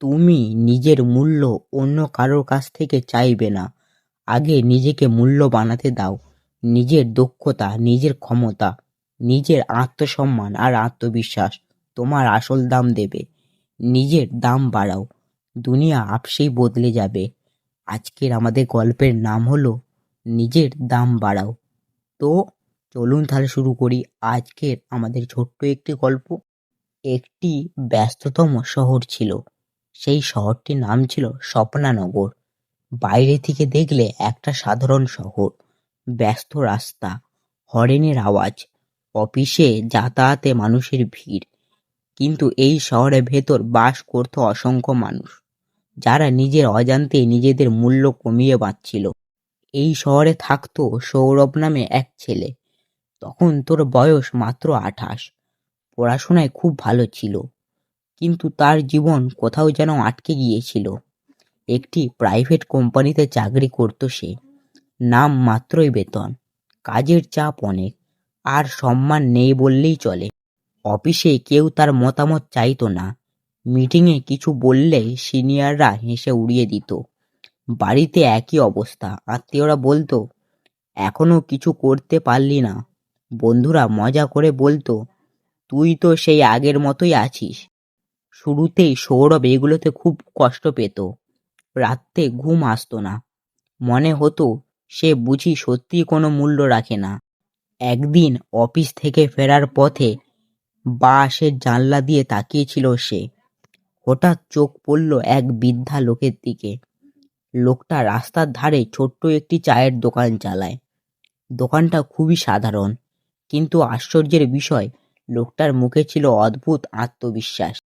তুমি নিজের মূল্য অন্য কারোর কাছ থেকে চাইবে না। আগে নিজেকে মূল্য বানাতে দাও। নিজের দক্ষতা, নিজের ক্ষমতা, নিজের আত্মসম্মান আর আত্মবিশ্বাস তোমার আসল দাম দেবে। নিজের দাম বাড়াও। দুনিয়া আপসেই বদলে যাবে। আজকের আমাদের গল্পের নাম হলো, নিজের দাম বাড়াও। তো চলুন তাহলে শুরু করি আজকের আমাদের ছোট্ট একটি গল্প। একটি ব্যস্ততম শহর ছিল। সেই শহরটির নাম ছিল স্বপ্নানগর। বাইরে থেকে দেখলে একটা সাধারণ শহর। ব্যস্ত রাস্তা, হরেনের আওয়াজ, অফিসে যাতায়াতে মানুষের ভিড়। কিন্তু এই শহরের ভেতর বাস করত অসংখ্য মানুষ, যারা নিজের অজান্তে নিজেদের মূল্য কমিয়ে বাঁচছিল এই শহরে থাকতো সৌরভ নামে এক ছেলে। তখন তোর বয়স মাত্র আঠাশ। পড়াশোনায় খুব ভালো ছিল। কিন্তু তার জীবন কোথাও যেন আটকে গিয়েছিল। একটি প্রাইভেট কোম্পানিতে চাকরি করত সে। নাম মাত্রই বেতন। কাজের চাপ অনেক। আর সম্মান নেই বললেই চলে। অফিসে কেউ তার মতামত চাইতো না। মিটিংয়ে কিছু বললেই সিনিয়ররা হেসে উড়িয়ে দিত। বাড়িতে একই অবস্থা। আত্মীয়রা বলতো, এখনও কিছু করতে পারলি না। বন্ধুরা মজা করে বলতো, তুই তো সেই আগের মতোই আছিস। শুরুতেই সৌরভ এগুলোতে খুব কষ্ট পেত। রাত্রে ঘুম আসতো না। মনে হতো সে বুঝি সত্যি কোনো মূল্য রাখে না। একদিন অফিস থেকে ফেরার পথে বাসের জানলা দিয়ে তাকিয়েছিল সে। হঠাৎ চোখ পড়ল এক বৃদ্ধা লোকের দিকে। লোকটা রাস্তার ধারে ছোট্ট একটি চায়ের দোকান চালায়। দোকানটা খুবই সাধারণ, কিন্তু আশ্চর্যের বিষয়, লোকটার মুখে ছিল অদ্ভুত আত্মবিশ্বাস।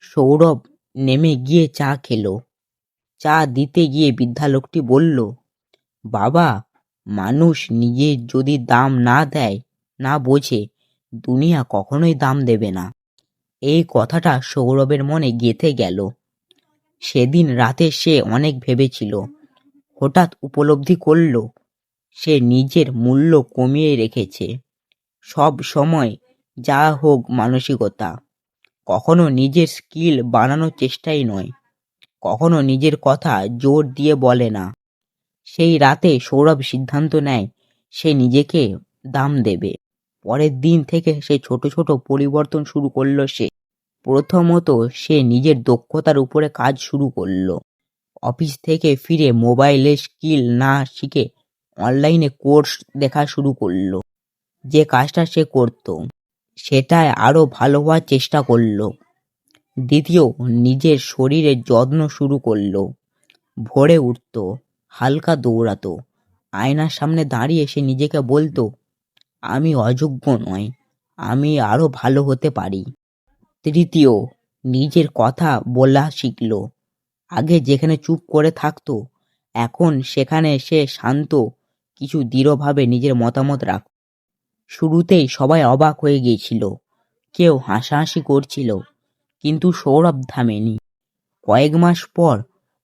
সৌরভ নেমে গিয়ে চা খেলো। চা দিতে গিয়ে বৃদ্ধা লোকটি বলল, বাবা, মানুষ নিজের যদি দাম না দেয়, না বোঝে, দুনিয়া কখনোই দাম দেবে না। এই কথাটা সৌরভের মনে গেঁথে গেল। সেদিন রাতে সে অনেক ভেবেছিল। হঠাৎ উপলব্ধি করল, সে নিজের মূল্য কমিয়ে রেখেছে। সব সময় যা হোক মানসিকতা। কখনো নিজের স্কিল বানানোর চেষ্টাই নয়। কখনো নিজের কথা জোর দিয়ে বলে না। সেই রাতে সৌরভ সিদ্ধান্ত নেয়, সে নিজেকে দাম দেবে। পরের দিন থেকে সে ছোট ছোট পরিবর্তন শুরু করল সে। প্রথমত সে নিজের দক্ষতার উপরে কাজ শুরু করল। অফিস থেকে ফিরে মোবাইলে স্কিল না শিখে অনলাইনে কোর্স দেখা শুরু করল। যে কাজটা সে করত। সেটায় আরও ভালো হওয়ার চেষ্টা করল। দ্বিতীয়, নিজের শরীরের যত্ন শুরু করল। ভোরে উঠত, হালকা দৌড়াতো। আয়নার সামনে দাঁড়িয়ে সে নিজেকে বলতো, আমি অযোগ্য নয় আমি আরও ভালো হতে পারি। তৃতীয়, নিজের কথা বলা শিখল। আগে যেখানে চুপ করে থাকতো, এখন সেখানে সে শান্ত, কিছু দৃঢ়ভাবে নিজের মতামত রাখ শুরুতেই সবাই অবাক হয়ে গিয়েছিল। কেউ হাসাহাসি করছিল, কিন্তু সৌরভ থামেনি। কয়েক মাস পর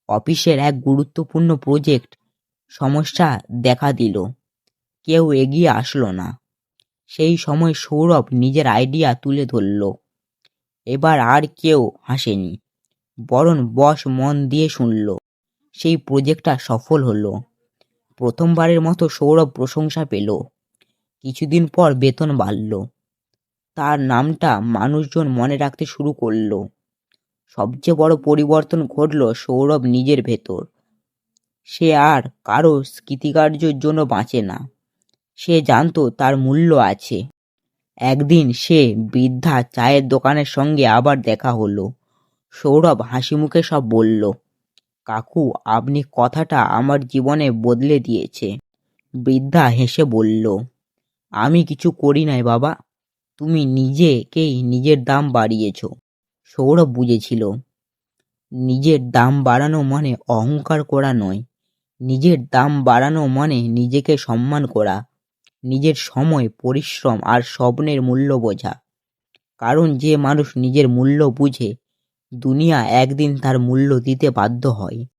অফিসের এক গুরুত্বপূর্ণ প্রজেক্ট সমস্যা দেখা দিল। কেউ এগিয়ে আসলো না। সেই সময় সৌরভ নিজের আইডিয়া তুলে ধরল। এবার আর কেউ হাসেনি, বরং বস মন দিয়ে শুনল। সেই প্রজেক্টটা সফল হলো। প্রথমবারের মতো সৌরভ প্রশংসা পেল। কিছুদিন পর বেতন বাড়ল। তার নামটা মানুষজন মনে রাখতে শুরু করল। সবচেয়ে বড় পরিবর্তন ঘটল সৌরভ নিজের ভেতর। সে আর কারও স্মৃতিকার্যের জন্য বাঁচে না। সে জানতো তার মূল্য আছে। একদিন সে বৃদ্ধা চায়ের দোকানের সঙ্গে আবার দেখা হলো। সৌরভ হাসি মুখে সব বলল, কাকু, আপনি কথাটা আমার জীবনে বদলে দিয়েছে। বৃদ্ধা হেসে বলল আমি কিছু করি নাই বাবা। তুমি নিজেকেই নিজের দাম বাড়িয়েছ, সৌরভ বুঝেছিল। নিজের দাম বাড়ানো মানে অহংকার করা নয়। নিজের দাম বাড়ানো মানে নিজেকে সম্মান করা। নিজের সময়, পরিশ্রম আর স্বপ্নের মূল্য বোঝা। কারণ যে মানুষ নিজের মূল্য বুঝে, দুনিয়া একদিন তার মূল্য দিতে বাধ্য হয়।